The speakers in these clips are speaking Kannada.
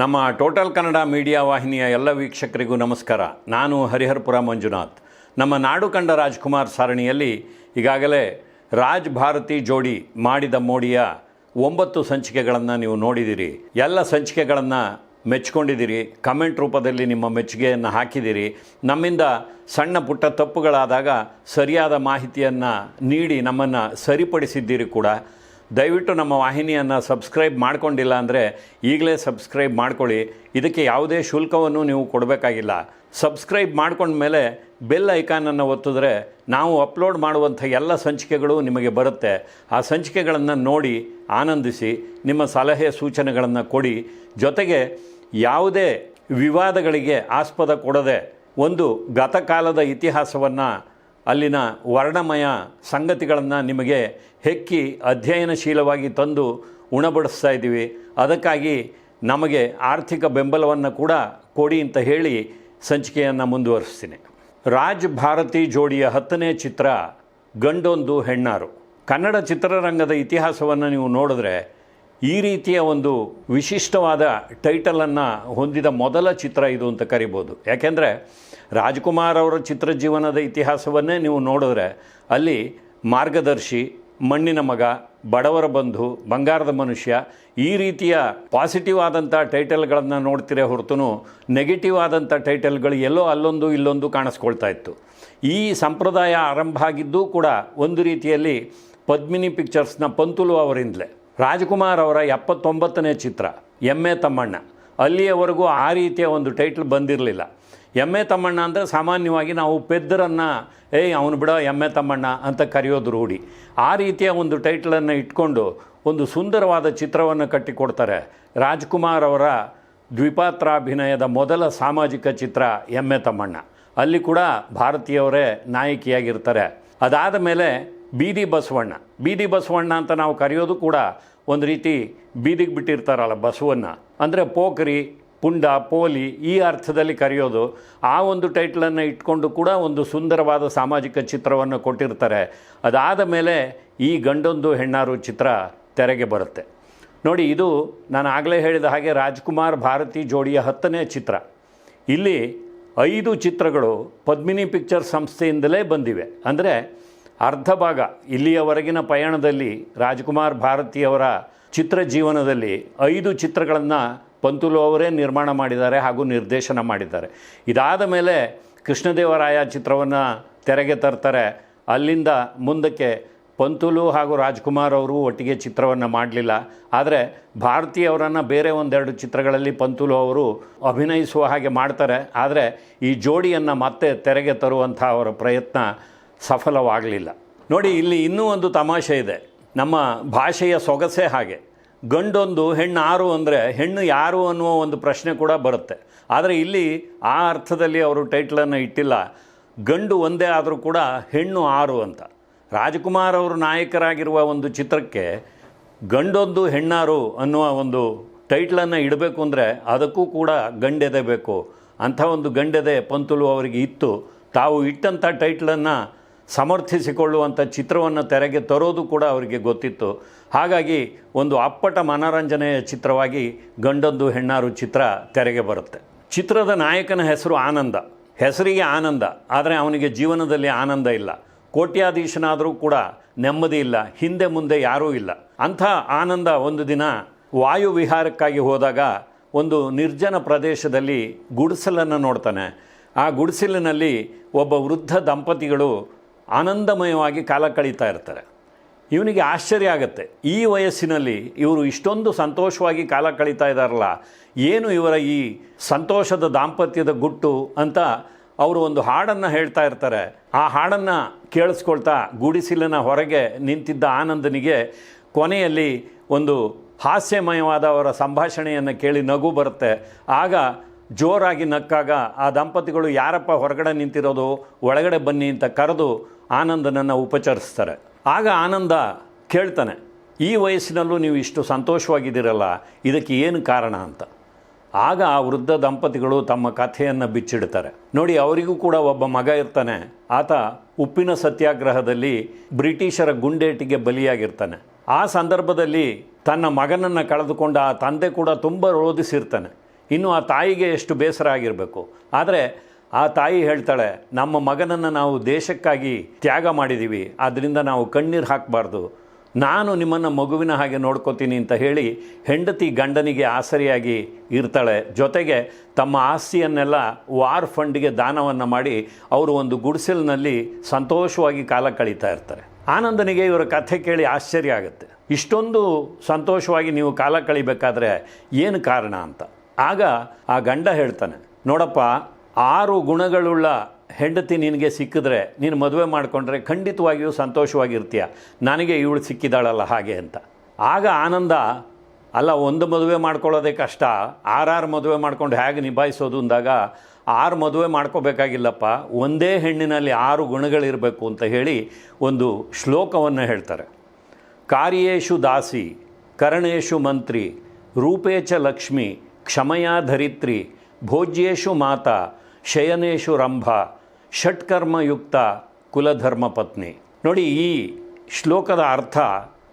ನಮ್ಮ ಟೋಟಲ್ ಕನ್ನಡ ಮೀಡಿಯಾ ವಾಹಿನಿಯ ಎಲ್ಲ ವೀಕ್ಷಕರಿಗೂ ನಮಸ್ಕಾರ. ನಾನು ಹರಿಹರಪುರ ಮಂಜುನಾಥ್. ನಮ್ಮ ನಾಡು ಕಂಡ ರಾಜ್ಕುಮಾರ್ ಸಾರಣಿಯಲ್ಲಿ ಈಗಾಗಲೇ ರಾಜ್ ಭಾರತಿ ಜೋಡಿ ಮಾಡಿದ ಮೋಡಿಯ ಒಂಬತ್ತು ಸಂಚಿಕೆಗಳನ್ನು ನೀವು ನೋಡಿದ್ದೀರಿ ಎಲ್ಲ ಸಂಚಿಕೆಗಳನ್ನು ಮೆಚ್ಕೊಂಡಿದ್ದೀರಿ ಕಮೆಂಟ್ ರೂಪದಲ್ಲಿ ನಿಮ್ಮ ಮೆಚ್ಚುಗೆಯನ್ನು ಹಾಕಿದ್ದೀರಿ ನಮ್ಮಿಂದ ಸಣ್ಣ ಪುಟ್ಟ ತಪ್ಪುಗಳಾದಾಗ ಸರಿಯಾದ ಮಾಹಿತಿಯನ್ನು ನೀಡಿ ನಮ್ಮನ್ನು ಸರಿಪಡಿಸಿದ್ದೀರಿ ಕೂಡ. ದಯವಿಟ್ಟು ನಮ್ಮ ವಾಹಿನಿಯನ್ನು ಸಬ್ಸ್ಕ್ರೈಬ್ ಮಾಡ್ಕೊಂಡಿಲ್ಲ ಅಂದರೆ ಈಗಲೇ ಸಬ್ಸ್ಕ್ರೈಬ್ ಮಾಡ್ಕೊಳ್ಳಿ. ಇದಕ್ಕೆ ಯಾವುದೇ ಶುಲ್ಕವನ್ನು ನೀವು ಕೊಡಬೇಕಾಗಿಲ್ಲ. ಸಬ್ಸ್ಕ್ರೈಬ್ ಮಾಡ್ಕೊಂಡ್ಮೇಲೆ ಬೆಲ್ ಐಕಾನನ್ನು ಒತ್ತಿದ್ರೆ ನಾವು ಅಪ್ಲೋಡ್ ಮಾಡುವಂಥ ಎಲ್ಲ ಸಂಚಿಕೆಗಳು ನಿಮಗೆ ಬರುತ್ತೆ. ಆ ಸಂಚಿಕೆಗಳನ್ನು ನೋಡಿ ಆನಂದಿಸಿ, ನಿಮ್ಮ ಸಲಹೆ ಸೂಚನೆಗಳನ್ನು ಕೊಡಿ. ಜೊತೆಗೆ ಯಾವುದೇ ವಿವಾದಗಳಿಗೆ ಆಸ್ಪದ ಕೊಡದೆ ಒಂದು ಗತಕಾಲದ ಇತಿಹಾಸವನ್ನು ಅಲ್ಲಿನ ವರ್ಣಮಯ ಸಂಗತಿಗಳನ್ನು ನಿಮಗೆ ಹೆಕ್ಕಿ ಅಧ್ಯಯನಶೀಲವಾಗಿ ತಂದು ಉಣಬಡಿಸ್ತಾ ಇದ್ದೀವಿ. ಅದಕ್ಕಾಗಿ ನಮಗೆ ಆರ್ಥಿಕ ಬೆಂಬಲವನ್ನು ಕೂಡ ಕೊಡಿ ಅಂತ ಹೇಳಿ ಸಂಚಿಕೆಯನ್ನು ಮುಂದುವರಿಸ್ತೀನಿ. ರಾಜ್ ಭಾರತಿ ಜೋಡಿಯ ಹತ್ತನೇ ಚಿತ್ರ ಗಂಡೊಂದು ಹೆಣ್ಣಾರು. ಕನ್ನಡ ಚಿತ್ರರಂಗದ ಇತಿಹಾಸವನ್ನು ನೀವು ನೋಡಿದ್ರೆ ಈ ರೀತಿಯ ಒಂದು ವಿಶಿಷ್ಟವಾದ ಟೈಟಲನ್ನು ಹೊಂದಿದ ಮೊದಲ ಚಿತ್ರ ಇದು ಅಂತ ಕರಿಬೋದು. ಯಾಕೆಂದರೆ ರಾಜ್ಕುಮಾರ್ ಅವರ ಚಿತ್ರಜೀವನದ ಇತಿಹಾಸವನ್ನೇ ನೀವು ನೋಡಿದ್ರೆ ಅಲ್ಲಿ ಮಾರ್ಗದರ್ಶಿ, ಮಣ್ಣಿನ ಮಗ, ಬಡವರ ಬಂಧು, ಬಂಗಾರದ ಮನುಷ್ಯ ಈ ರೀತಿಯ ಪಾಸಿಟಿವ್ ಆದಂಥ ಟೈಟಲ್ಗಳನ್ನು ನೋಡ್ತಿರೇ ಹೊರತು ನೆಗೆಟಿವ್ ಆದಂಥ ಟೈಟಲ್ಗಳು ಎಲ್ಲೋ ಅಲ್ಲೊಂದು ಇಲ್ಲೊಂದು ಕಾಣಿಸ್ಕೊಳ್ತಾ ಇತ್ತು. ಈ ಸಂಪ್ರದಾಯ ಆರಂಭ ಆಗಿದ್ದೂ ಕೂಡ ಒಂದು ರೀತಿಯಲ್ಲಿ ಪದ್ಮಿನಿ ಪಿಕ್ಚರ್ಸ್ನ ಪಂತುಲು ಅವರಿಂದಲೇ. ರಾಜ್ಕುಮಾರ್ ಅವರ ಎಪ್ಪತ್ತೊಂಬತ್ತನೇ ಚಿತ್ರ, ಎಮ್ಮೆ ತಮ್ಮಣ್ಣ. ಅಲ್ಲಿಯವರೆಗೂ ಆ ರೀತಿಯ ಒಂದು ಟೈಟ್ಲ್ ಬಂದಿರಲಿಲ್ಲ. ಎಮ್ಮೆ ತಮ್ಮಣ್ಣ ಅಂದರೆ ಸಾಮಾನ್ಯವಾಗಿ ನಾವು ಪೆದ್ದರನ್ನು, ಏಯ್, ಅವನು ಬಿಡೋ, ಎಮ್ಮೆ ತಮ್ಮಣ್ಣ ಅಂತ ಕರೆಯೋದು ರೂಢಿ. ಆ ರೀತಿಯ ಒಂದು ಟೈಟ್ಲನ್ನು ಇಟ್ಕೊಂಡು ಒಂದು ಸುಂದರವಾದ ಚಿತ್ರವನ್ನು ಕಟ್ಟಿಕೊಡ್ತಾರೆ ರಾಜ್ಕುಮಾರ್ ಅವರ ದ್ವಿಪಾತ್ರಾಭಿನಯದ ಮೊದಲ ಸಾಮಾಜಿಕ ಚಿತ್ರ, ಎಮ್ಮೆ ತಮ್ಮಣ್ಣ. ಅಲ್ಲಿ ಕೂಡ ಭಾರತೀಯವರೇ ನಾಯಕಿಯಾಗಿರ್ತಾರೆ. ಅದಾದ ಮೇಲೆ ಬೀದಿ ಬಸವಣ್ಣ. ಬೀದಿ ಬಸವಣ್ಣ ಅಂತ ನಾವು ಕರೆಯೋದು ಕೂಡ ಒಂದು ರೀತಿ ಬೀದಿಗೆ ಬಿಟ್ಟಿರ್ತಾರಲ್ಲ ಬಸವನ್ನ ಅಂದರೆ ಪೋಖರಿ, ಪುಂಡ, ಪೋಲಿ ಈ ಅರ್ಥದಲ್ಲಿ ಕರೆಯೋದು. ಆ ಒಂದು ಟೈಟ್ಲನ್ನು ಇಟ್ಕೊಂಡು ಕೂಡ ಒಂದು ಸುಂದರವಾದ ಸಾಮಾಜಿಕ ಚಿತ್ರವನ್ನು ಕೊಟ್ಟಿರ್ತಾರೆ. ಅದಾದ ಮೇಲೆ ಈ ಗಂಡೊಂದು ಹೆಣ್ಣಾರು ಚಿತ್ರ ತೆರೆಗೆ ಬರುತ್ತೆ. ನೋಡಿ, ಇದು ನಾನು ಆಗಲೇ ಹೇಳಿದ ಹಾಗೆ ರಾಜ್ಕುಮಾರ್ ಭಾರತಿ ಜೋಡಿಯ ಹತ್ತನೇ ಚಿತ್ರ. ಇಲ್ಲಿ ಐದು ಚಿತ್ರಗಳು ಪದ್ಮಿನಿ ಪಿಕ್ಚರ್ ಸಂಸ್ಥೆಯಿಂದಲೇ ಬಂದಿವೆ. ಅಂದರೆ ಅರ್ಧ ಭಾಗ ಇಲ್ಲಿಯವರೆಗಿನ ಪಯಣದಲ್ಲಿ ರಾಜ್ಕುಮಾರ್ ಭಾರತಿಯವರ ಚಿತ್ರ ಜೀವನದಲ್ಲಿ ಐದು ಚಿತ್ರಗಳನ್ನು ಪಂತುಲು ಅವರೇ ನಿರ್ಮಾಣ ಮಾಡಿದ್ದಾರೆ ಹಾಗೂ ನಿರ್ದೇಶನ ಮಾಡಿದ್ದಾರೆ. ಇದಾದ ಮೇಲೆ ಕೃಷ್ಣದೇವರಾಯ ಚಿತ್ರವನ್ನು ತೆರೆಗೆ ತರ್ತಾರೆ. ಅಲ್ಲಿಂದ ಮುಂದಕ್ಕೆ ಪಂತುಲು ಹಾಗೂ ರಾಜ್ಕುಮಾರ್ ಅವರು ಒಟ್ಟಿಗೆ ಚಿತ್ರವನ್ನು ಮಾಡಲಿಲ್ಲ. ಆದರೆ ಭಾರತೀಯವರನ್ನು ಬೇರೆ ಒಂದೆರಡು ಚಿತ್ರಗಳಲ್ಲಿ ಪಂತುಲು ಅವರು ಅಭಿನಯಿಸುವ ಹಾಗೆ ಮಾಡ್ತಾರೆ. ಆದರೆ ಈ ಜೋಡಿಯನ್ನು ಮತ್ತೆ ತೆರೆಗೆ ತರುವಂಥ ಅವರ ಪ್ರಯತ್ನ ಸಫಲವಾಗಲಿಲ್ಲ. ನೋಡಿ, ಇಲ್ಲಿ ಇನ್ನೂ ಒಂದು ತಮಾಷೆ ಇದೆ. ನಮ್ಮ ಭಾಷೆಯ ಸೊಗಸೆ ಹಾಗೆ. ಗಂಡೊಂದು, ಹೆಣ್ಣು ಆರು ಅಂದರೆ ಹೆಣ್ಣು ಯಾರು ಅನ್ನುವ ಒಂದು ಪ್ರಶ್ನೆ ಕೂಡ ಬರುತ್ತೆ. ಆದರೆ ಇಲ್ಲಿ ಆ ಅರ್ಥದಲ್ಲಿ ಅವರು ಟೈಟ್ಲನ್ನು ಇಟ್ಟಿಲ್ಲ. ಗಂಡು ಒಂದೇ ಆದರೂ ಕೂಡ ಹೆಣ್ಣು ಆರು ಅಂತ. ರಾಜ್ಕುಮಾರ್ ಅವರು ನಾಯಕರಾಗಿರುವ ಒಂದು ಚಿತ್ರಕ್ಕೆ ಗಂಡೊಂದು, ಹೆಣ್ಣಾರು ಅನ್ನುವ ಒಂದು ಟೈಟ್ಲನ್ನು ಇಡಬೇಕು ಅಂದರೆ ಅದಕ್ಕೂ ಕೂಡ ಗಂಡೆದೆ ಬೇಕು. ಅಂಥ ಒಂದು ಗಂಡೆದೆ ಪಂತುಲು ಅವರಿಗೆ ಇತ್ತು. ತಾವು ಇಟ್ಟಂಥ ಟೈಟ್ಲನ್ನು ಸಮರ್ಥಿಸಿಕೊಳ್ಳುವಂಥ ಚಿತ್ರವನ್ನು ತೆರೆಗೆ ತರೋದು ಕೂಡ ಅವರಿಗೆ ಗೊತ್ತಿತ್ತು. ಹಾಗಾಗಿ ಒಂದು ಅಪ್ಪಟ ಮನರಂಜನೆಯ ಚಿತ್ರವಾಗಿ ಗಂಡೊಂದು ಹೆಣ್ಣಾರು ಚಿತ್ರ ತೆರೆಗೆ ಬರುತ್ತೆ. ಚಿತ್ರದ ನಾಯಕನ ಹೆಸರು ಆನಂದ. ಹೆಸರಿಗೆ ಆನಂದ. ಆದರೆ ಅವನಿಗೆ ಜೀವನದಲ್ಲಿ ಆನಂದ ಇಲ್ಲ. ಕೋಟ್ಯಾಧೀಶನಾದರೂ ಕೂಡ ನೆಮ್ಮದಿ ಇಲ್ಲ. ಹಿಂದೆ ಮುಂದೆ ಯಾರೂ ಇಲ್ಲ. ಅಂಥ ಆನಂದ ಒಂದು ದಿನ ವಾಯು ವಿಹಾರಕ್ಕಾಗಿ ಹೋದಾಗ ಒಂದು ನಿರ್ಜನ ಪ್ರದೇಶದಲ್ಲಿ ಗುಡಿಸಲನ್ನು ನೋಡ್ತಾನೆ. ಆ ಗುಡಿಸಲಿನಲ್ಲಿ ಒಬ್ಬ ವೃದ್ಧ ದಂಪತಿಗಳು ಆನಂದಮಯವಾಗಿ ಕಾಲ ಕಳೀತಾ ಇರ್ತಾರೆ. ಇವನಿಗೆ ಆಶ್ಚರ್ಯ ಆಗುತ್ತೆ. ಈ ವಯಸ್ಸಿನಲ್ಲಿ ಇವರು ಇಷ್ಟೊಂದು ಸಂತೋಷವಾಗಿ ಕಾಲ ಕಳೀತಾ ಇದ್ದಾರಲ್ಲ, ಏನು ಇವರ ಈ ಸಂತೋಷದ ದಾಂಪತ್ಯದ ಗುಟ್ಟು ಅಂತ ಅವರು ಒಂದು ಹಾಡನ್ನು ಹೇಳ್ತಾ ಇರ್ತಾರೆ. ಆ ಹಾಡನ್ನು ಕೇಳಿಸ್ಕೊಳ್ತಾ ಗುಡಿಸಿಲಿನ ಹೊರಗೆ ನಿಂತಿದ್ದ ಆನಂದನಿಗೆ ಕೊನೆಯಲ್ಲಿ ಒಂದು ಹಾಸ್ಯಮಯವಾದ ಅವರ ಸಂಭಾಷಣೆಯನ್ನು ಕೇಳಿ ನಗು ಬರುತ್ತೆ. ಆಗ ಜೋರಾಗಿ ನಕ್ಕಾಗ, ಆ ದಂಪತಿಗಳು ಯಾರಪ್ಪ ಹೊರಗಡೆ ನಿಂತಿರೋದು? ಒಳಗಡೆ ಬನ್ನಿ ಅಂತ ಕರೆದು ಆನಂದನನ್ನು ಉಪಚರಿಸ್ತಾರೆ. ಆಗ ಆನಂದ ಕೇಳ್ತಾನೆ, ಈ ವಯಸ್ಸಿನಲ್ಲೂ ನೀವು ಇಷ್ಟು ಸಂತೋಷವಾಗಿದ್ದೀರಲ್ಲ, ಇದಕ್ಕೆ ಏನು ಕಾರಣ ಅಂತ. ಆಗ ಆ ವೃದ್ಧ ದಂಪತಿಗಳು ತಮ್ಮ ಕಥೆಯನ್ನು ಬಿಚ್ಚಿಡ್ತಾರೆ. ನೋಡಿ, ಅವರಿಗೂ ಕೂಡ ಒಬ್ಬ ಮಗ ಇರ್ತಾನೆ, ಆತ ಉಪ್ಪಿನ ಸತ್ಯಾಗ್ರಹದಲ್ಲಿ ಬ್ರಿಟಿಷರ ಗುಂಡೇಟಿಗೆ ಬಲಿಯಾಗಿರ್ತಾನೆ. ಆ ಸಂದರ್ಭದಲ್ಲಿ ತನ್ನ ಮಗನನ್ನು ಕಳೆದುಕೊಂಡ ಆ ತಂದೆ ಕೂಡ ತುಂಬ ರೋಧಿಸಿರ್ತಾನೆ. ಇನ್ನು ಆ ತಾಯಿಗೆ ಎಷ್ಟು ಬೇಸರ ಆಗಿರಬೇಕು. ಆದರೆ ಆ ತಾಯಿ ಹೇಳ್ತಾಳೆ, ನಮ್ಮ ಮಗನನ್ನು ನಾವು ದೇಶಕ್ಕಾಗಿ ತ್ಯಾಗ ಮಾಡಿದ್ದೀವಿ ಆದ್ದರಿಂದ ನಾವು ಕಣ್ಣೀರು ಹಾಕಬಾರ್ದು. ನಾನು ನಿಮ್ಮನ್ನು ಮಗುವಿನ ಹಾಗೆ ನೋಡ್ಕೋತೀನಿ ಅಂತ ಹೇಳಿ ಹೆಂಡತಿ ಗಂಡನಿಗೆ ಆಸರಿಯಾಗಿ ಇರ್ತಾಳೆ. ಜೊತೆಗೆ ತಮ್ಮ ಆಸ್ತಿಯನ್ನೆಲ್ಲ ವಾರ್ ಫಂಡ್ಗೆ ದಾನವನ್ನು ಮಾಡಿ ಅವರು ಒಂದು ಗುಡಿಸಲಿನಲ್ಲಿ ಸಂತೋಷವಾಗಿ ಕಾಲ ಕಳೀತಾ ಇರ್ತಾರೆ. ಆನಂದನಿಗೆ ಇವರ ಕಥೆ ಕೇಳಿ ಆಶ್ಚರ್ಯ ಆಗುತ್ತೆ. ಇಷ್ಟೊಂದು ಸಂತೋಷವಾಗಿ ನೀವು ಕಾಲ ಕಳಿಬೇಕಾದ್ರೆ ಏನು ಕಾರಣ ಅಂತ. ಆಗ ಆ ಗಂಡ ಹೇಳ್ತಾನೆ, ನೋಡಪ್ಪ ಆರು ಗುಣಗಳುಳ್ಳ ಹೆಂಡತಿ ನಿನಗೆ ಸಿಕ್ಕಿದ್ರೆ ನೀನು ಮದುವೆ ಮಾಡಿಕೊಂಡ್ರೆ ಖಂಡಿತವಾಗಿಯೂ ಸಂತೋಷವಾಗಿರ್ತೀಯ. ನನಗೆ ಇವಳು ಸಿಕ್ಕಿದಾಳಲ್ಲ ಹಾಗೆ ಅಂತ. ಆಗ ಆನಂದ, ಅಲ್ಲ, ಒಂದು ಮದುವೆ ಮಾಡ್ಕೊಳ್ಳೋದೇ ಕಷ್ಟ. ಆರಾರು ಮದುವೆ ಮಾಡ್ಕೊಂಡು ಹೇಗೆ ನಿಭಾಯಿಸೋದು ಅಂದಾಗ, ಆರು ಮದುವೆ ಮಾಡ್ಕೋಬೇಕಾಗಿಲ್ಲಪ್ಪ. ಒಂದೇ ಹೆಣ್ಣಿನಲ್ಲಿ ಆರು ಗುಣಗಳಿರಬೇಕು ಅಂತ ಹೇಳಿ ಒಂದು ಶ್ಲೋಕವನ್ನು ಹೇಳ್ತಾರೆ. ಕಾರ್ಯೇಶು ದಾಸಿ, ಕರಣೇಶು ಮಂತ್ರಿ, ರೂಪೇಚ ಲಕ್ಷ್ಮಿ, ಕ್ಷಮಯಾ ಧರಿತ್ರಿ, ಭೋಜ್ಯೇಶು ಮಾತಾ ಶಯನೇಶು ರಂಭ, ಷಟ್ಕರ್ಮಯುಕ್ತ ಕುಲಧರ್ಮ ಪತ್ನಿ. ನೋಡಿ, ಈ ಶ್ಲೋಕದ ಅರ್ಥ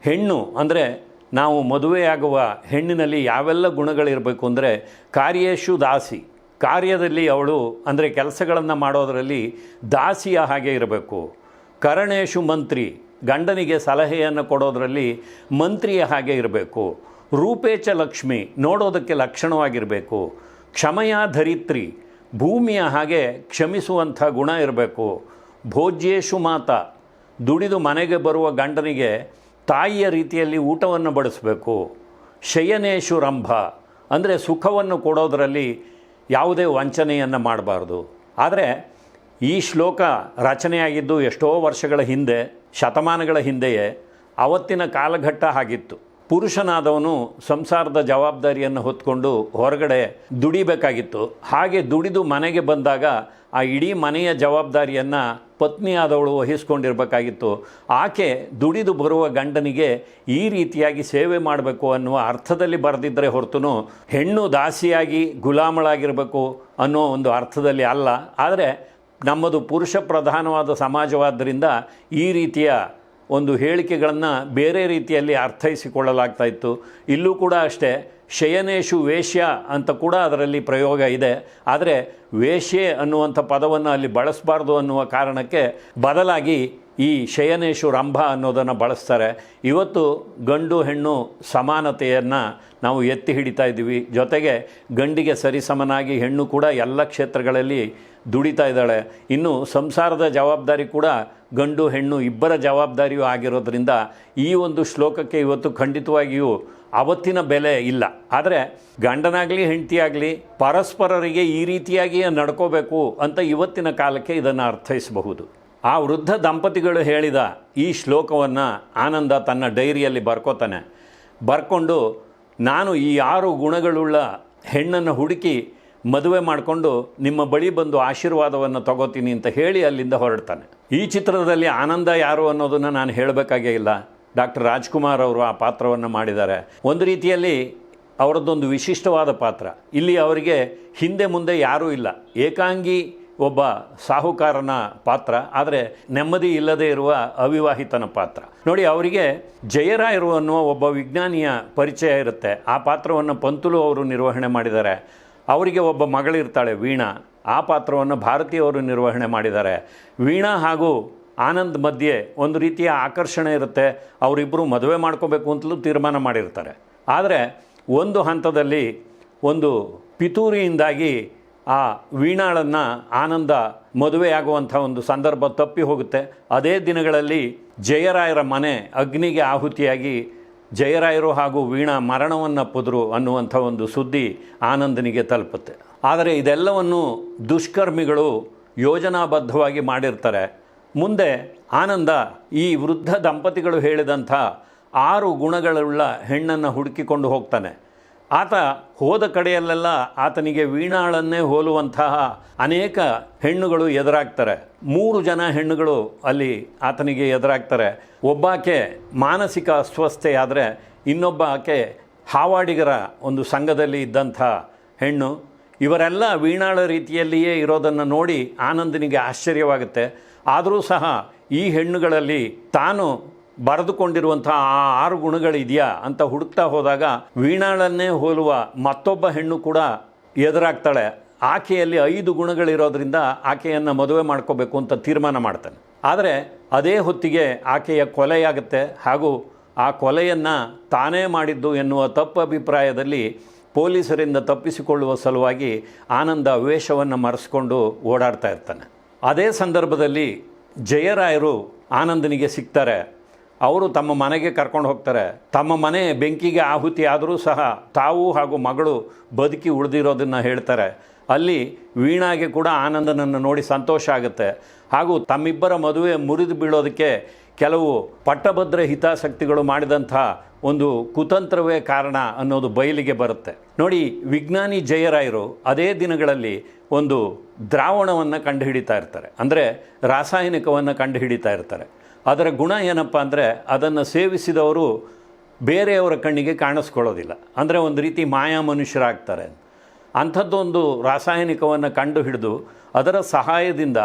ಹೆಣ್ಣು ಅಂದರೆ ನಾವು ಮದುವೆಯಾಗುವ ಹೆಣ್ಣಿನಲ್ಲಿ ಯಾವೆಲ್ಲ ಗುಣಗಳಿರಬೇಕು ಅಂದರೆ ಕಾರ್ಯೇಶು ದಾಸಿ. ಕಾರ್ಯದಲ್ಲಿ ಅವಳು ಅಂದರೆ ಕೆಲಸಗಳನ್ನು ಮಾಡೋದರಲ್ಲಿ ದಾಸಿಯ ಹಾಗೆ ಇರಬೇಕು. ಕರಣೇಶು ಮಂತ್ರಿ, ಗಂಡನಿಗೆ ಸಲಹೆಯನ್ನು ಕೊಡೋದರಲ್ಲಿ ಮಂತ್ರಿಯ ಹಾಗೆ ಇರಬೇಕು. ರೂಪೇಚ ಲಕ್ಷ್ಮಿ ನೋಡೋದಕ್ಕೆ ಲಕ್ಷಣವಾಗಿರಬೇಕು. ಕ್ಷಮಯ ಧರಿತ್ರಿ ಭೂಮಿಯ ಹಾಗೆ ಕ್ಷಮಿಸುವಂಥ ಗುಣ ಇರಬೇಕು. ಭೋಜ್ಯೇಶು ಮಾತ, ದುಡಿದು ಮನೆಗೆ ಬರುವ ಗಂಡನಿಗೆ ತಾಯಿಯ ರೀತಿಯಲ್ಲಿ ಊಟವನ್ನು ಬಡಿಸಬೇಕು. ಶಯನೇಶು ರಂಭ, ಅಂದರೆ ಸುಖವನ್ನು ಕೊಡೋದರಲ್ಲಿ ಯಾವುದೇ ವಂಚನೆಯನ್ನು ಮಾಡಬಾರ್ದು. ಆದರೆ ಈ ಶ್ಲೋಕ ರಚನೆಯಾಗಿದ್ದು ಎಷ್ಟೋ ವರ್ಷಗಳ ಹಿಂದೆ, ಶತಮಾನಗಳ ಹಿಂದೆಯೇ, ಅವತ್ತಿನ ಕಾಲಘಟ್ಟ ಆಗಿತ್ತು ಪುರುಷನಾದವನು ಸಂಸಾರದ ಜವಾಬ್ದಾರಿಯನ್ನು ಹೊತ್ಕೊಂಡು ಹೊರಗಡೆ ದುಡಿಬೇಕಾಗಿತ್ತು. ಹಾಗೆ ದುಡಿದು ಮನೆಗೆ ಬಂದಾಗ ಆ ಇಡೀ ಮನೆಯ ಜವಾಬ್ದಾರಿಯನ್ನು ಪತ್ನಿಯಾದವಳು ವಹಿಸ್ಕೊಂಡಿರಬೇಕಾಗಿತ್ತು. ಆಕೆ ದುಡಿದು ಬರುವ ಗಂಡನಿಗೆ ಈ ರೀತಿಯಾಗಿ ಸೇವೆ ಮಾಡಬೇಕು ಅನ್ನುವ ಅರ್ಥದಲ್ಲಿ ಬರೆದಿದ್ದರೆ ಹೊರತು ಹೆಣ್ಣು ದಾಸಿಯಾಗಿ ಗುಲಾಮಳಾಗಿರಬೇಕು ಅನ್ನೋ ಒಂದು ಅರ್ಥದಲ್ಲಿ ಅಲ್ಲ. ಆದರೆ ನಮ್ಮದು ಪುರುಷ ಪ್ರಧಾನವಾದ ಸಮಾಜವಾದ್ದರಿಂದ ಈ ರೀತಿಯ ಒಂದು ಹೇಳಿಕೆಗಳನ್ನು ಬೇರೆ ರೀತಿಯಲ್ಲಿ ಅರ್ಥೈಸಿಕೊಳ್ಳಲಾಗ್ತಾ ಇತ್ತು. ಇಲ್ಲೂ ಕೂಡ ಅಷ್ಟೇ, ಶಯನೇಶು ವೇಶ್ಯ ಅಂತ ಕೂಡ ಅದರಲ್ಲಿ ಪ್ರಯೋಗ ಇದೆ. ಆದರೆ ವೇಶ್ಯೆ ಅನ್ನುವಂಥ ಪದವನ್ನು ಅಲ್ಲಿ ಬಳಸಬಾರ್ದು ಅನ್ನುವ ಕಾರಣಕ್ಕೆ ಬದಲಾಗಿ ಈ ಶಯನೇಶು ರಂಭ ಅನ್ನೋದನ್ನು ಬಳಸ್ತಾರೆ. ಇವತ್ತು ಗಂಡು ಹೆಣ್ಣು ಸಮಾನತೆಯನ್ನು ನಾವು ಎತ್ತಿ ಹಿಡಿತಾ ಇದ್ದೀವಿ. ಜೊತೆಗೆ ಗಂಡಿಗೆ ಸರಿಸಮನಾಗಿ ಹೆಣ್ಣು ಕೂಡ ಎಲ್ಲ ಕ್ಷೇತ್ರಗಳಲ್ಲಿ ದುಡಿತಾ ಇದ್ದಾಳೆ. ಇನ್ನು ಸಂಸಾರದ ಜವಾಬ್ದಾರಿ ಕೂಡ ಗಂಡು ಹೆಣ್ಣು ಇಬ್ಬರ ಜವಾಬ್ದಾರಿಯೂ ಆಗಿರೋದ್ರಿಂದ ಈ ಒಂದು ಶ್ಲೋಕಕ್ಕೆ ಇವತ್ತು ಖಂಡಿತವಾಗಿಯೂ ಅವತ್ತಿನ ಬೆಲೆ ಇಲ್ಲ. ಆದರೆ ಗಂಡನಾಗಲಿ, ಹೆಂಡತಿಯಾಗಲಿ ಪರಸ್ಪರರಿಗೆ ಈ ರೀತಿಯಾಗಿಯೇ ನಡ್ಕೋಬೇಕು ಅಂತ ಇವತ್ತಿನ ಕಾಲಕ್ಕೆ ಇದನ್ನು ಅರ್ಥೈಸಬಹುದು. ಆ ವೃದ್ಧ ದಂಪತಿಗಳು ಹೇಳಿದ ಈ ಶ್ಲೋಕವನ್ನು ಆನಂದ ತನ್ನ ಡೈರಿಯಲ್ಲಿ ಬರ್ಕೋತಾನೆ. ಬರ್ಕೊಂಡು, ನಾನು ಈ ಆರು ಗುಣಗಳುಳ್ಳ ಹೆಣ್ಣನ್ನು ಹುಡುಕಿ ಮದುವೆ ಮಾಡಿಕೊಂಡು ನಿಮ್ಮ ಬಳಿ ಬಂದು ಆಶೀರ್ವಾದವನ್ನು ತಗೋತೀನಿ ಅಂತ ಹೇಳಿ ಅಲ್ಲಿಂದ ಹೊರಡ್ತಾನೆ. ಈ ಚಿತ್ರದಲ್ಲಿ ಆನಂದ ಯಾರು ಅನ್ನೋದನ್ನು ನಾನು ಹೇಳಬೇಕಾಗೇ ಇಲ್ಲ. ಡಾಕ್ಟರ್ ರಾಜ್ಕುಮಾರ್ ಅವರು ಆ ಪಾತ್ರವನ್ನು ಮಾಡಿದ್ದಾರೆ. ಒಂದು ರೀತಿಯಲ್ಲಿ ಅವರದ್ದೊಂದು ವಿಶಿಷ್ಟವಾದ ಪಾತ್ರ. ಇಲ್ಲಿ ಅವರಿಗೆ ಹಿಂದೆ ಮುಂದೆ ಯಾರೂ ಇಲ್ಲ. ಏಕಾಂಗಿ ಒಬ್ಬ ಸಾಹುಕಾರನ ಪಾತ್ರ, ಆದರೆ ನೆಮ್ಮದಿ ಇಲ್ಲದೆ ಇರುವ ಅವಿವಾಹಿತನ ಪಾತ್ರ. ನೋಡಿ, ಅವರಿಗೆ ಜಯರಾಯರು ಅನ್ನುವ ಒಬ್ಬ ವಿಜ್ಞಾನಿಯ ಪರಿಚಯ ಇರುತ್ತೆ. ಆ ಪಾತ್ರವನ್ನು ಪಂತುಲು ಅವರು ನಿರ್ವಹಣೆ ಮಾಡಿದ್ದಾರೆ. ಅವರಿಗೆ ಒಬ್ಬ ಮಗಳಿರ್ತಾಳೆ, ವೀಣಾ. ಆ ಪಾತ್ರವನ್ನು ಭಾರತೀಯವರು ನಿರ್ವಹಣೆ ಮಾಡಿದ್ದಾರೆ. ವೀಣಾ ಹಾಗೂ ಆನಂದ್ ಮಧ್ಯೆ ಒಂದು ರೀತಿಯ ಆಕರ್ಷಣೆ ಇರುತ್ತೆ. ಅವರಿಬ್ಬರು ಮದುವೆ ಮಾಡ್ಕೋಬೇಕು ಅಂತಲೂ ತೀರ್ಮಾನ ಮಾಡಿರ್ತಾರೆ. ಆದರೆ ಒಂದು ಹಂತದಲ್ಲಿ ಒಂದು ಪಿತೂರಿಯಿಂದಾಗಿ ಆ ವೀಣಾಳನ್ನು ಆನಂದ ಮದುವೆಯಾಗುವಂಥ ಒಂದು ಸಂದರ್ಭ ತಪ್ಪಿ ಹೋಗುತ್ತೆ. ಅದೇ ದಿನಗಳಲ್ಲಿ ಜಯರಾಯರ ಮನೆ ಅಗ್ನಿಗೆ ಆಹುತಿಯಾಗಿ ಜಯರಾಯರು ಹಾಗೂ ವೀಣಾ ಪುದ್ರು ಅನ್ನುವಂಥ ಒಂದು ಸುದ್ದಿ ಆನಂದನಿಗೆ ತಲುಪುತ್ತೆ. ಆದರೆ ಇದೆಲ್ಲವನ್ನು ದುಷ್ಕರ್ಮಿಗಳು ಯೋಜನಾಬದ್ಧವಾಗಿ ಮಾಡಿರ್ತಾರೆ. ಮುಂದೆ ಆನಂದ ಈ ವೃದ್ಧ ದಂಪತಿಗಳು ಹೇಳಿದಂಥ ಆರು ಗುಣಗಳುಳ್ಳ ಹೆಣ್ಣನ್ನು ಹುಡುಕಿಕೊಂಡು ಹೋಗ್ತಾನೆ. ಆತ ಹೋದ ಕಡೆಯಲ್ಲೆಲ್ಲ ಆತನಿಗೆ ವೀಣಾಳನ್ನೇ ಹೋಲುವಂತಹ ಅನೇಕ ಹೆಣ್ಣುಗಳು ಎದುರಾಗ್ತಾರೆ. ಮೂರು ಜನ ಹೆಣ್ಣುಗಳು ಅಲ್ಲಿ ಆತನಿಗೆ ಎದುರಾಗ್ತಾರೆ. ಒಬ್ಬಾಕೆ ಮಾನಸಿಕ ಅಸ್ವಸ್ಥೆಯಾದರೆ ಇನ್ನೊಬ್ಬ ಆಕೆ ಹಾವಾಡಿಗರ ಒಂದು ಸಂಘದಲ್ಲಿ ಇದ್ದಂಥ ಹೆಣ್ಣು. ಇವರೆಲ್ಲ ವೀಣಾಳ ರೀತಿಯಲ್ಲಿಯೇ ಇರೋದನ್ನು ನೋಡಿ ಆನಂದನಿಗೆ ಆಶ್ಚರ್ಯವಾಗುತ್ತೆ. ಆದರೂ ಸಹ ಈ ಹೆಣ್ಣುಗಳಲ್ಲಿ ತಾನು ಬರೆದುಕೊಂಡಿರುವಂಥ ಆ ಆರು ಗುಣಗಳಿದೆಯಾ ಅಂತ ಹುಡುಕ್ತಾ ಹೋದಾಗ ವೀಣಾಳನ್ನೇ ಹೋಲುವ ಮತ್ತೊಬ್ಬ ಹೆಣ್ಣು ಕೂಡ ಎದುರಾಗ್ತಾಳೆ. ಆಕೆಯಲ್ಲಿ ಐದು ಗುಣಗಳಿರೋದ್ರಿಂದ ಆಕೆಯನ್ನು ಮದುವೆ ಮಾಡ್ಕೋಬೇಕು ಅಂತ ತೀರ್ಮಾನ ಮಾಡ್ತಾನೆ. ಆದರೆ ಅದೇ ಹೊತ್ತಿಗೆ ಆಕೆಯ ಕೊಲೆಯಾಗುತ್ತೆ ಹಾಗೂ ಆ ಕೊಲೆಯನ್ನು ತಾನೇ ಮಾಡಿದ್ದು ಎನ್ನುವ ತಪ್ಪು ಅಭಿಪ್ರಾಯದಲ್ಲಿ ಪೊಲೀಸರಿಂದ ತಪ್ಪಿಸಿಕೊಳ್ಳುವ ಸಲುವಾಗಿ ಆನಂದ ವೇಷವನ್ನು ಮರೆಸ್ಕೊಂಡು ಓಡಾಡ್ತಾ ಇರ್ತಾನೆ. ಅದೇ ಸಂದರ್ಭದಲ್ಲಿ ಜಯರಾಯರು ಆನಂದನಿಗೆ ಸಿಗ್ತಾರೆ. ಅವರು ತಮ್ಮ ಮನೆಗೆ ಕರ್ಕೊಂಡು ಹೋಗ್ತಾರೆ. ತಮ್ಮ ಮನೆ ಬೆಂಕಿಗೆ ಆಹುತಿ ಆದರೂ ಸಹ ತಾವು ಹಾಗೂ ಮಗಳು ಬದುಕಿ ಉಳಿದಿರೋದನ್ನು ಹೇಳ್ತಾರೆ. ಅಲ್ಲಿ ವೀಣಾಗೆ ಕೂಡ ಆನಂದನನ್ನು ನೋಡಿ ಸಂತೋಷ ಆಗುತ್ತೆ. ಹಾಗೂ ತಮ್ಮಿಬ್ಬರ ಮದುವೆ ಮುರಿದು ಬೀಳೋದಕ್ಕೆ ಕೆಲವು ಪಟ್ಟಭದ್ರ ಹಿತಾಸಕ್ತಿಗಳು ಮಾಡಿದಂಥ ಒಂದು ಕುತಂತ್ರವೇ ಕಾರಣ ಅನ್ನೋದು ಬಯಲಿಗೆ ಬರುತ್ತೆ. ನೋಡಿ, ವಿಜ್ಞಾನಿ ಜಯರಾಯರು ಅದೇ ದಿನಗಳಲ್ಲಿ ಒಂದು ದ್ರಾವಣವನ್ನು ಕಂಡುಹಿಡಿತಾ ಇರ್ತಾರೆ. ಅಂದರೆ ರಾಸಾಯನಿಕವನ್ನು ಕಂಡುಹಿಡಿತಾ ಇರ್ತಾರೆ. ಅದರ ಗುಣ ಏನಪ್ಪ ಅಂದರೆ ಅದನ್ನು ಸೇವಿಸಿದವರು ಬೇರೆಯವರ ಕಣ್ಣಿಗೆ ಕಾಣಿಸ್ಕೊಳ್ಳೋದಿಲ್ಲ. ಅಂದರೆ ಒಂದು ರೀತಿ ಮಾಯಾ ಮನುಷ್ಯರಾಗ್ತಾರೆ. ಅಂಥದ್ದೊಂದು ರಾಸಾಯನಿಕವನ್ನು ಕಂಡು ಹಿಡಿದು ಅದರ ಸಹಾಯದಿಂದ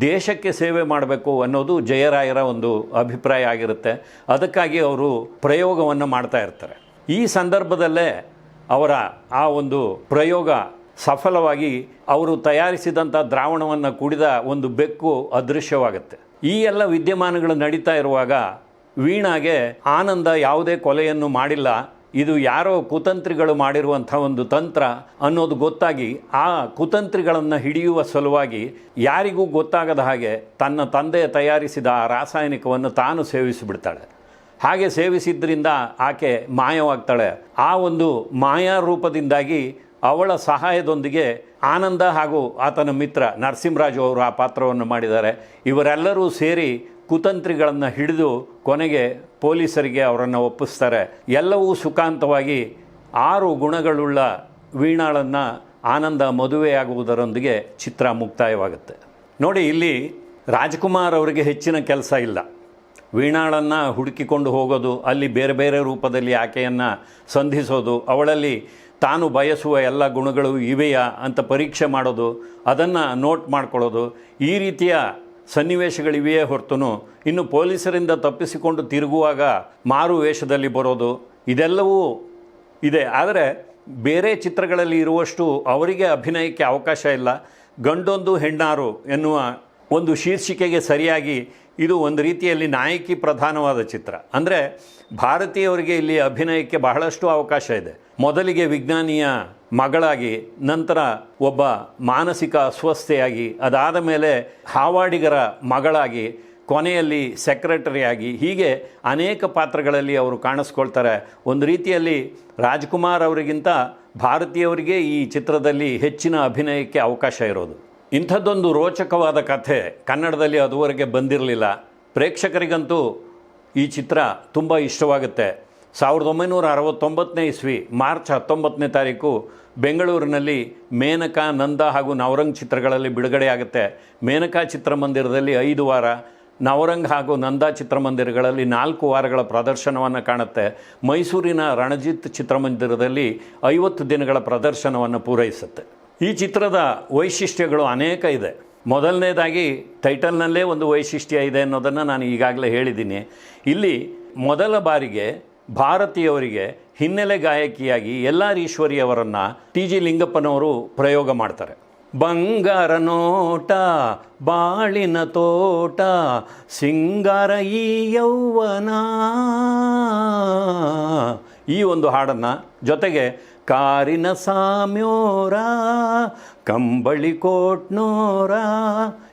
ದೇಶಕ್ಕೆ ಸೇವೆ ಮಾಡಬೇಕು ಅನ್ನೋದು ಜಯರಾಯರ ಒಂದು ಅಭಿಪ್ರಾಯ ಆಗಿರುತ್ತೆ. ಅದಕ್ಕಾಗಿ ಅವರು ಪ್ರಯೋಗವನ್ನು ಮಾಡ್ತಾ ಇರ್ತಾರೆ. ಈ ಸಂದರ್ಭದಲ್ಲೇ ಅವರ ಆ ಒಂದು ಪ್ರಯೋಗ ಸಫಲವಾಗಿ ಅವರು ತಯಾರಿಸಿದಂಥ ದ್ರಾವಣವನ್ನು ಕುಡಿದ ಒಂದು ಬೆಕ್ಕು ಅದೃಶ್ಯವಾಗುತ್ತೆ. ಈ ಎಲ್ಲ ವಿದ್ಯಮಾನಗಳು ನಡೀತಾ ಇರುವಾಗ ವೀಣಾಗೆ ಆನಂದ ಯಾವುದೇ ಕೊಲೆಯನ್ನು ಮಾಡಿಲ್ಲ. ಇದು ಯಾರೋ ಕುತಂತ್ರಿಗಳು ಮಾಡಿರುವಂಥ ಒಂದು ತಂತ್ರ ಅನ್ನೋದು ಗೊತ್ತಾಗಿ ಆ ಕುತಂತ್ರಿಗಳನ್ನು ಹಿಡಿಯುವ ಸಲುವಾಗಿ ಯಾರಿಗೂ ಗೊತ್ತಾಗದ ಹಾಗೆ ತನ್ನ ತಂದೆ ತಯಾರಿಸಿದ ಆ ರಾಸಾಯನಿಕವನ್ನು ತಾನು ಸೇವಿಸಿಬಿಡ್ತಾಳೆ. ಹಾಗೆ ಸೇವಿಸಿದ್ದರಿಂದ ಆಕೆ ಮಾಯವಾಗ್ತಾಳೆ. ಆ ಒಂದು ಮಾಯಾ ರೂಪದಿಂದಾಗಿ ಅವಳ ಸಹಾಯದೊಂದಿಗೆ ಆನಂದ ಹಾಗೂ ಆತನ ಮಿತ್ರ ನರಸಿಂಹರಾಜು ಅವರು ಆ ಪಾತ್ರವನ್ನು ಮಾಡಿದ್ದಾರೆ. ಇವರೆಲ್ಲರೂ ಸೇರಿ ಕುತಂತ್ರಿಗಳನ್ನು ಹಿಡಿದು ಕೊನೆಗೆ ಪೊಲೀಸರಿಗೆ ಅವರನ್ನು ಒಪ್ಪಿಸ್ತಾರೆ. ಎಲ್ಲವೂ ಸುಖಾಂತವಾಗಿ ಆರು ಗುಣಗಳುಳ್ಳ ವೀಣಾಳನ್ನು ಆನಂದ ಮದುವೆಯಾಗುವುದರೊಂದಿಗೆ ಚಿತ್ರ ಮುಕ್ತಾಯವಾಗುತ್ತೆ. ನೋಡಿ, ಇಲ್ಲಿ ರಾಜ್ಕುಮಾರ್ ಅವರಿಗೆ ಹೆಚ್ಚಿನ ಕೆಲಸ ಇಲ್ಲ. ವೀಣಾಳನ್ನು ಹುಡುಕಿಕೊಂಡು ಹೋಗೋದು, ಅಲ್ಲಿ ಬೇರೆ ಬೇರೆ ರೂಪದಲ್ಲಿ ಆಕೆಯನ್ನು ಸಂಧಿಸೋದು, ಅವಳಲ್ಲಿ ತಾನು ಬಯಸುವ ಎಲ್ಲ ಗುಣಗಳು ಇವೆಯಾ ಅಂತ ಪರೀಕ್ಷೆ ಮಾಡೋದು, ಅದನ್ನು ನೋಟ್ ಮಾಡ್ಕೊಳ್ಳೋದು, ಈ ರೀತಿಯ ಸನ್ನಿವೇಶಗಳಿವೆಯೇ ಹೊರತು ಇನ್ನು ಪೊಲೀಸರಿಂದ ತಪ್ಪಿಸಿಕೊಂಡು ತಿರುಗುವಾಗ ಮಾರು ವೇಷದಲ್ಲಿ ಬರೋದು, ಇದೆಲ್ಲವೂ ಇದೆ. ಆದರೆ ಬೇರೆ ಚಿತ್ರಗಳಲ್ಲಿ ಇರುವಷ್ಟು ಅವರಿಗೆ ಅಭಿನಯಕ್ಕೆ ಅವಕಾಶ ಇಲ್ಲ. ಗಂಡೊಂದು ಹೆಣ್ಣಾರು ಎನ್ನುವ ಒಂದು ಶೀರ್ಷಿಕೆಗೆ ಸರಿಯಾಗಿ ಇದು ಒಂದು ರೀತಿಯಲ್ಲಿ ನಾಯಕಿ ಪ್ರಧಾನವಾದ ಚಿತ್ರ. ಅಂದರೆ ಭಾರತೀಯವರಿಗೆ ಇಲ್ಲಿ ಅಭಿನಯಕ್ಕೆ ಬಹಳಷ್ಟು ಅವಕಾಶ ಇದೆ. ಮೊದಲಿಗೆ ವಿಜ್ಞಾನಿಯ ಮಗಳಾಗಿ, ನಂತರ ಒಬ್ಬ ಮಾನಸಿಕ ಅಸ್ವಸ್ಥೆಯಾಗಿ, ಅದಾದ ಮೇಲೆ ಹಾವಾಡಿಗರ ಮಗಳಾಗಿ, ಕೊನೆಯಲ್ಲಿ ಸೆಕ್ರೆಟರಿಯಾಗಿ, ಹೀಗೆ ಅನೇಕ ಪಾತ್ರಗಳಲ್ಲಿ ಅವರು ಕಾಣಿಸ್ಕೊಳ್ತಾರೆ. ಒಂದು ರೀತಿಯಲ್ಲಿ ರಾಜ್ಕುಮಾರ್ ಅವರಿಗಿಂತ ಭಾರತೀಯವರಿಗೆ ಈ ಚಿತ್ರದಲ್ಲಿ ಹೆಚ್ಚಿನ ಅಭಿನಯಕ್ಕೆ ಅವಕಾಶ ಇರೋದು. ಇಂಥದ್ದೊಂದು ರೋಚಕವಾದ ಕಥೆ ಕನ್ನಡದಲ್ಲಿ ಅದುವರೆಗೆ ಬಂದಿರಲಿಲ್ಲ. ಪ್ರೇಕ್ಷಕರಿಗಂತೂ ಈ ಚಿತ್ರ ತುಂಬ ಇಷ್ಟವಾಗುತ್ತೆ. ಸಾವಿರದ ಒಂಬೈನೂರ ಅರವತ್ತೊಂಬತ್ತನೇ ಇಸ್ವಿ, ಮಾರ್ಚ್ ಹತ್ತೊಂಬತ್ತನೇ ತಾರೀಕು, ಬೆಂಗಳೂರಿನಲ್ಲಿ ಮೇನಕಾ, ನಂದ ಹಾಗೂ ನವರಂಗ್ ಚಿತ್ರಗಳಲ್ಲಿ ಬಿಡುಗಡೆಯಾಗುತ್ತೆ. ಮೇನಕಾ ಚಿತ್ರಮಂದಿರದಲ್ಲಿ ಐದು ವಾರ, ನವರಂಗ್ ಹಾಗೂ ನಂದಾ ಚಿತ್ರಮಂದಿರಗಳಲ್ಲಿ ನಾಲ್ಕು ವಾರಗಳ ಪ್ರದರ್ಶನವನ್ನು ಕಾಣುತ್ತೆ. ಮೈಸೂರಿನ ರಣಜಿತ್ ಚಿತ್ರಮಂದಿರದಲ್ಲಿ ಐವತ್ತು ದಿನಗಳ ಪ್ರದರ್ಶನವನ್ನು ಪೂರೈಸುತ್ತೆ. ಈ ಚಿತ್ರದ ವೈಶಿಷ್ಟ್ಯಗಳು ಅನೇಕ ಇದೆ. ಮೊದಲನೇದಾಗಿ, ಟೈಟಲ್ನಲ್ಲೇ ಒಂದು ವೈಶಿಷ್ಟ್ಯ ಇದೆ ಅನ್ನೋದನ್ನು ನಾನು ಈಗಾಗಲೇ ಹೇಳಿದ್ದೀನಿ. ಇಲ್ಲಿ ಮೊದಲ ಬಾರಿಗೆ ಭಾರತೀಯವರಿಗೆ ಹಿನ್ನೆಲೆ ಗಾಯಕಿಯಾಗಿ ಎಲ್ಲಾರ್ ಈಶ್ವರಿಯವರನ್ನು ಟಿ ಜಿ ಲಿಂಗಪ್ಪನವರು ಪ್ರಯೋಗ ಮಾಡ್ತಾರೆ. ಬಂಗಾರ ನೋಟ, ಬಾಳಿನ ತೋಟ, ಸಿಂಗಾರ ಈ ಯೌವನ. ಈ ಒಂದು ಹಾಡನ್ನು ಜೊತೆಗೆ ಕಾರಿನ ಸಾಮ್ಯೋರ, ಕಂಬಳಿ ಕೋಟ್ನೋರ.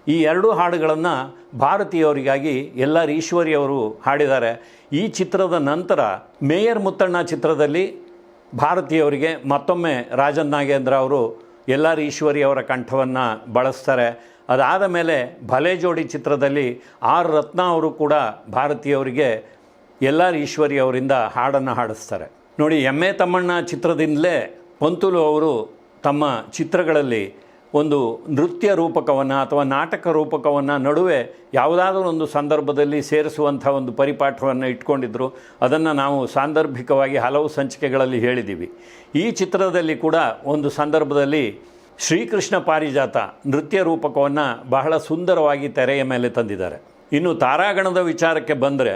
ಈ ಎರಡೂ ಹಾಡುಗಳನ್ನು ಭಾರತೀಯವರಿಗಾಗಿ ಎಲ್ಲಾರ್ ಈಶ್ವರಿಯವರು ಹಾಡಿದ್ದಾರೆ. ಈ ಚಿತ್ರದ ನಂತರ ಮೇಯರ್ ಮುತ್ತಣ್ಣ ಚಿತ್ರದಲ್ಲಿ ಭಾರತೀಯವರಿಗೆ ಮತ್ತೊಮ್ಮೆ ರಾಜನ್ ನಾಗೇಂದ್ರ ಅವರು ಎಲ್ ಈಶ್ವರಿ ಅವರ ಕಂಠವನ್ನು ಬಳಸ್ತಾರೆ. ಅದಾದ ಮೇಲೆ ಭಲೆ ಜೋಡಿ ಚಿತ್ರದಲ್ಲಿ ಆರ್ ರತ್ನ ಅವರು ಕೂಡ ಭಾರತೀಯವರಿಗೆ ಎಲ್ ಆರ್ ಈಶ್ವರಿ ಅವರಿಂದ ಹಾಡನ್ನು ಹಾಡಿಸ್ತಾರೆ. ನೋಡಿ, ಎಮ್ಮೆ ತಮ್ಮಣ್ಣ ಚಿತ್ರದಿಂದಲೇ ಪಂತುಲು ಅವರು ತಮ್ಮ ಚಿತ್ರಗಳಲ್ಲಿ ಒಂದು ನೃತ್ಯ ರೂಪಕವನ್ನು ಅಥವಾ ನಾಟಕ ರೂಪಕವನ್ನು ನಡುವೆ ಯಾವುದಾದ್ರೂ ಒಂದು ಸಂದರ್ಭದಲ್ಲಿ ಸೇರಿಸುವಂಥ ಒಂದು ಪರಿಪಾಠವನ್ನು ಇಟ್ಕೊಂಡಿದ್ದರು ಅದನ್ನು ನಾವು ಸಾಂದರ್ಭಿಕವಾಗಿ ಹಲವು ಸಂಚಿಕೆಗಳಲ್ಲಿ ಹೇಳಿದ್ದೀವಿ. ಈ ಚಿತ್ರದಲ್ಲಿ ಕೂಡ ಒಂದು ಸಂದರ್ಭದಲ್ಲಿ ಶ್ರೀಕೃಷ್ಣ ಪಾರಿಜಾತ ನೃತ್ಯ ರೂಪಕವನ್ನು ಬಹಳ ಸುಂದರವಾಗಿ ತೆರೆಯ ಮೇಲೆ ತಂದಿದ್ದಾರೆ. ಇನ್ನು ತಾರಾಗಣದ ವಿಚಾರಕ್ಕೆ ಬಂದರೆ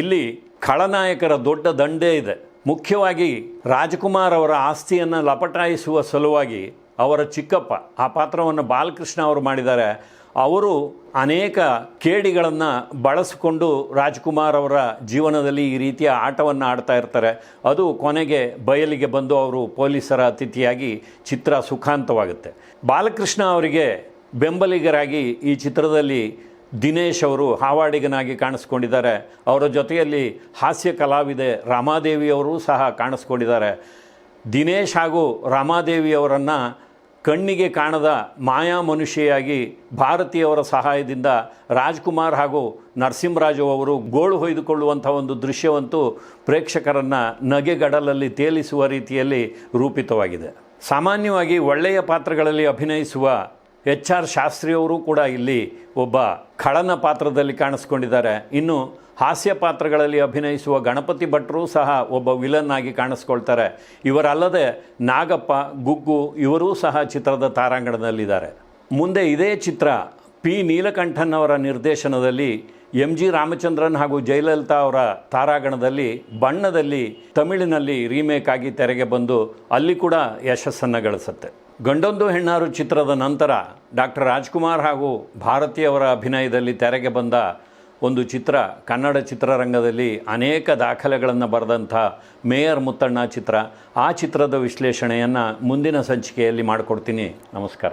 ಇಲ್ಲಿ ಖಳನಾಯಕರ ದೊಡ್ಡ ದಂಡೇ ಇದೆ. ಮುಖ್ಯವಾಗಿ ರಾಜಕುಮಾರ್ ಅವರ ಆಸ್ತಿಯನ್ನು ಲಪಟಾಯಿಸುವ ಸಲುವಾಗಿ ಅವರ ಚಿಕ್ಕಪ್ಪ, ಆ ಪಾತ್ರವನ್ನು ಬಾಲಕೃಷ್ಣ ಅವರು ಮಾಡಿದ್ದಾರೆ. ಅವರು ಅನೇಕ ಕೇಡಿಗಳನ್ನು ಬಳಸಿಕೊಂಡು ರಾಜ್ಕುಮಾರ್ ಅವರ ಜೀವನದಲ್ಲಿ ಈ ರೀತಿಯ ಆಟವನ್ನು ಆಡ್ತಾ ಇರ್ತಾರೆ. ಅದು ಕೊನೆಗೆ ಬಯಲಿಗೆ ಬಂದು ಅವರು ಪೊಲೀಸರ ಅತಿಥಿಯಾಗಿ ಚಿತ್ರ ಸುಖಾಂತವಾಗುತ್ತೆ. ಬಾಲಕೃಷ್ಣ ಅವರಿಗೆ ಬೆಂಬಲಿಗರಾಗಿ ಈ ಚಿತ್ರದಲ್ಲಿ ದಿನೇಶ್ ಅವರು ಹಾವಾಡಿಗನಾಗಿ ಕಾಣಿಸ್ಕೊಂಡಿದ್ದಾರೆ. ಅವರ ಜೊತೆಯಲ್ಲಿ ಹಾಸ್ಯ ಕಲಾವಿದೆ ರಾಮಾದೇವಿಯವರು ಸಹ ಕಾಣಿಸ್ಕೊಂಡಿದ್ದಾರೆ. ದಿನೇಶ್ ಹಾಗೂ ರಾಮಾದೇವಿಯವರನ್ನು ಕಣ್ಣಿಗೆ ಕಾಣದ ಮಾಯಾ ಮನುಷ್ಯೆಯಾಗಿ ಭಾರತೀಯವರ ಸಹಾಯದಿಂದ ರಾಜ್ಕುಮಾರ್ ಹಾಗೂ ನರಸಿಂಹರಾಜು ಅವರು ಗೋಳು ಹೊಯ್ದುಕೊಳ್ಳುವಂಥ ಒಂದು ದೃಶ್ಯವಂತೂ ಪ್ರೇಕ್ಷಕರನ್ನು ನಗೆಗಡಲಲ್ಲಿ ತೇಲಿಸುವ ರೀತಿಯಲ್ಲಿ ರೂಪಿತವಾಗಿದೆ. ಸಾಮಾನ್ಯವಾಗಿ ಒಳ್ಳೆಯ ಪಾತ್ರಗಳಲ್ಲಿ ಅಭಿನಯಿಸುವ ಎಚ್ ಆರ್ ಶಾಸ್ತ್ರಿಯವರು ಕೂಡ ಇಲ್ಲಿ ಒಬ್ಬ ಖಳನ ಪಾತ್ರದಲ್ಲಿ ಕಾಣಿಸ್ಕೊಂಡಿದ್ದಾರೆ. ಇನ್ನು ಹಾಸ್ಯ ಪಾತ್ರಗಳಲ್ಲಿ ಅಭಿನಯಿಸುವ ಗಣಪತಿ ಭಟ್ರು ಸಹ ಒಬ್ಬ ವಿಲನ್ ಆಗಿ ಕಾಣಿಸ್ಕೊಳ್ತಾರೆ. ಇವರಲ್ಲದೆ ನಾಗಪ್ಪ, ಗುಗ್ಗು ಇವರೂ ಸಹ ಚಿತ್ರದ ತಾರಾಂಗಣದಲ್ಲಿದ್ದಾರೆ. ಮುಂದೆ ಇದೇ ಚಿತ್ರ ಪಿ ನೀಲಕಂಠನ್ ಅವರ ನಿರ್ದೇಶನದಲ್ಲಿ ಎಂ ಜಿ ರಾಮಚಂದ್ರನ್ ಹಾಗೂ ಜಯಲಲಿತಾ ಅವರ ತಾರಾಗಣದಲ್ಲಿ ಬಣ್ಣದಲ್ಲಿ ತಮಿಳಿನಲ್ಲಿ ರೀಮೇಕ್ ಆಗಿ ತೆರೆಗೆ ಬಂದು ಅಲ್ಲಿ ಕೂಡ ಯಶಸ್ಸನ್ನು ಗಳಿಸುತ್ತೆ. ಗಂಡೊಂದು ಹೆಣ್ಣಾರು ಚಿತ್ರದ ನಂತರ ಡಾಕ್ಟರ್ ರಾಜ್ಕುಮಾರ್ ಹಾಗೂ ಭಾರತೀಯವರ ಅಭಿನಯದಲ್ಲಿ ತೆರೆಗೆ ಬಂದ ಒಂದು ಚಿತ್ರ, ಕನ್ನಡ ಚಿತ್ರರಂಗದಲ್ಲಿ ಅನೇಕ ದಾಖಲೆಗಳನ್ನು ಬರೆದಂಥ ಮೇಯರ್ ಮುತ್ತಣ್ಣ ಚಿತ್ರ. ಆ ಚಿತ್ರದ ವಿಶ್ಲೇಷಣೆಯನ್ನು ಮುಂದಿನ ಸಂಚಿಕೆಯಲ್ಲಿ ಮಾಡಿಕೊಡ್ತೀನಿ. ನಮಸ್ಕಾರ.